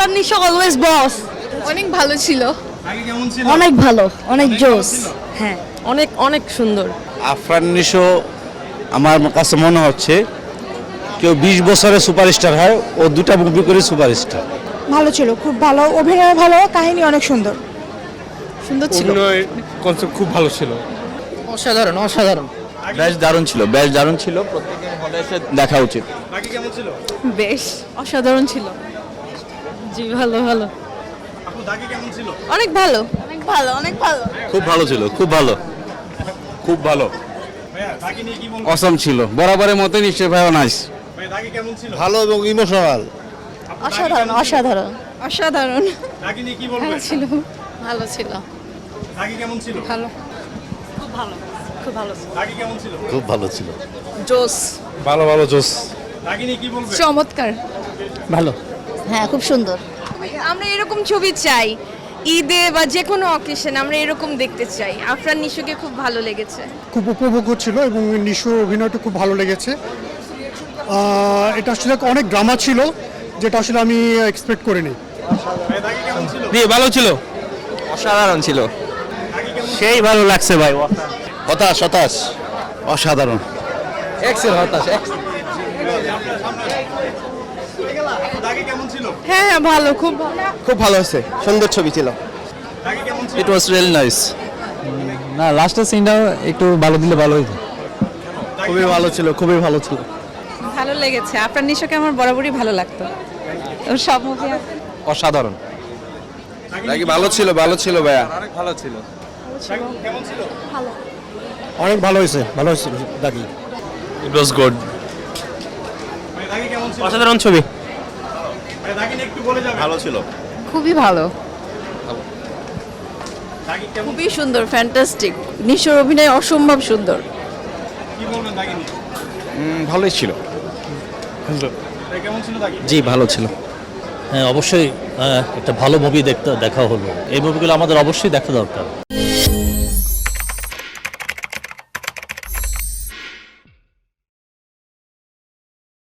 Afran Nisho always বস অনেক ভালো ছিল। আগে কেমন ছিল? অনেক ভালো অনেক জোস। হ্যাঁ। অনেক অনেক সুন্দর। আফরান নিশো আমার কাছে মনে হচ্ছে কেউ বিশ বছরের সুপারস্টার হয় ও দুটা মুভি করে সুপারস্টার। ভালো ছিল খুব ভালো। অভিনয় ভালো কাহিনী অনেক সুন্দর। সুন্দর ছিল। কনসেপ্ট খুব ভালো ছিল। অসাধারণ অসাধারণ। বেশ দারুণ ছিল বেশ দারুণ ছিল প্রত্যেকের হলে এসে দেখা উচিত। আগে কেমন ছিল? বেশ অসাধারণ ছিল। জি ভালো ভালো। আপু দাগে কেমন ছিল? অনেক ভালো। অনেক ভালো অনেক ভালো। খুব ভালো ছিল খুব ভালো। খুব ভালো। অসম ছিল। বরাবরের মতোই নিশ্চয় ভাই নাইস ভাই দাগে কেমন ছিল? ভালো এবং ইমোশনাল। অসাধারণ অসাধারণ। অসাধারণ। দাগে নিয়ে কি বলবেন ছিল ভালো ছিল। দাগে কেমন ছিল? ভালো। খুব ভালো দাগে কেমন ছিল? খুব ভালো ছিল। জোস ভালো ভালো জোস চমৎকার। ভালো। হ্যাঁ খুব সুন্দর। আমরা এরকম ছবি চাই ঈদে বা যে কোনো অকেশন আমরা এরকম দেখতে চাই। আফরান নিশুকে খুব ভালো লেগেছে। খুব উপভোগ ছিল এবং নিশুর অভিনয়টা খুব ভালো লেগেছে। এটা আসলে অনেক ড্রামা ছিল যেটা আসলে আমি এক্সপেক্ট করিনি। দিয়ে ভালো ছিল। অসাধারণ ছিল। সেই ভালো লাগছে ভাই হতাশ হতাশ। অসাধারণ। এক্সেল হতাশ হ্যাঁ হ্যাঁ ভালো খুব ভালো। খুব ভালো হয়েছে সুন্দর ছবি ছিল। দাগে কেমন ছিল? ইট ওয়াজ রিয়েলি নাইস না লাস্টের সিনটা একটু ভালো দিলে ভালো হইতো। খুবই ভালো ছিল? খুবই ভালো ছিল। ভালো লেগেছে। আপনার নিশোকে আমার বরাবরই ভালো লাগতো। ওর সব মুভি অসাধারণ। নাকি ভালো ছিল? ভালো ছিল ভাইয়া। অনেক ভালো ছিল। কেমন ছিল? অনেক ভালো হয়েছে ভালো হয়েছে দাগি। ইট ওয়াজ গুড ভাই দাগে কেমন ছিল অসাধারণ ছবি। যাবেন ভালো ছিল। খুবই ভালো। খুবই সুন্দর ফ্যান্টাস্টিক নিশোর অভিনয় অসম্ভব সুন্দর। ভালোই ছিল। জি ভালো ছিল। হ্যাঁ অবশ্যই একটা ভালো মুভি দেখতে দেখা হলো। এই মুভিগুলো আমাদের অবশ্যই দেখা দরকার।